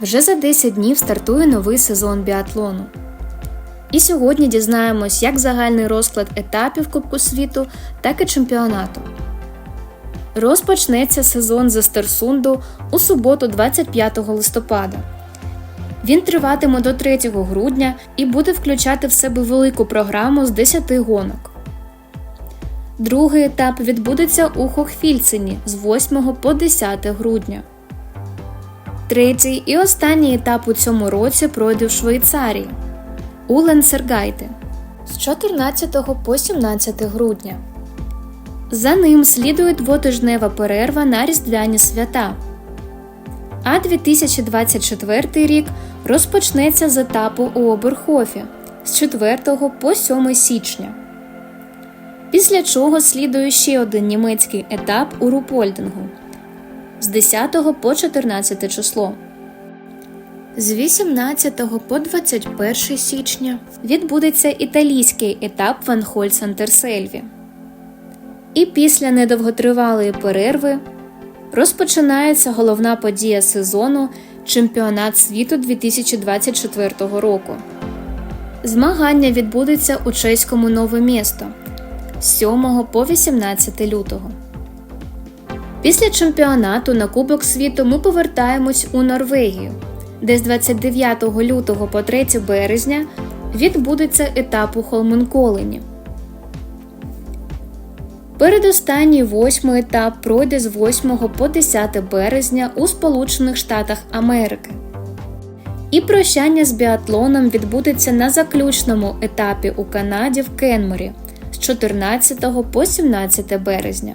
Вже за 10 днів стартує новий сезон біатлону. І сьогодні дізнаємось як загальний розклад етапів Кубку світу, так і чемпіонату. Розпочнеться сезон з Естерсунду у суботу 25 листопада. Він триватиме до 3 грудня і буде включати в себе велику програму з 10 гонок. Другий етап відбудеться у Хохфільцині з 8 по 10 грудня. Третій і останній етап у цьому році пройде в Швейцарії у Ленсергайте з 14 по 17 грудня. За ним слідує двотижнева перерва на Різдвяні свята. А 2024 рік розпочнеться з етапу у Оберхофі з 4 по 7 січня. Після чого слідує ще один німецький етап у Рупольдингу з 10 по 14 число. З 18 по 21 січня відбудеться італійський етап Ван Хольц Антерсельві. І після недовготривалої перерви розпочинається головна подія сезону Чемпіонат світу 2024 року. Змагання відбудеться у чеському нове місто з 7 по 18 лютого. Після чемпіонату на Кубок світу ми повертаємось у Норвегію, де з 29 лютого по 3 березня відбудеться етап у Холменколені. Передостанній восьмий етап пройде з 8 по 10 березня у Сполучених Штатах Америки. І прощання з біатлоном відбудеться на заключному етапі у Канаді в Кенморі з 14 по 17 березня.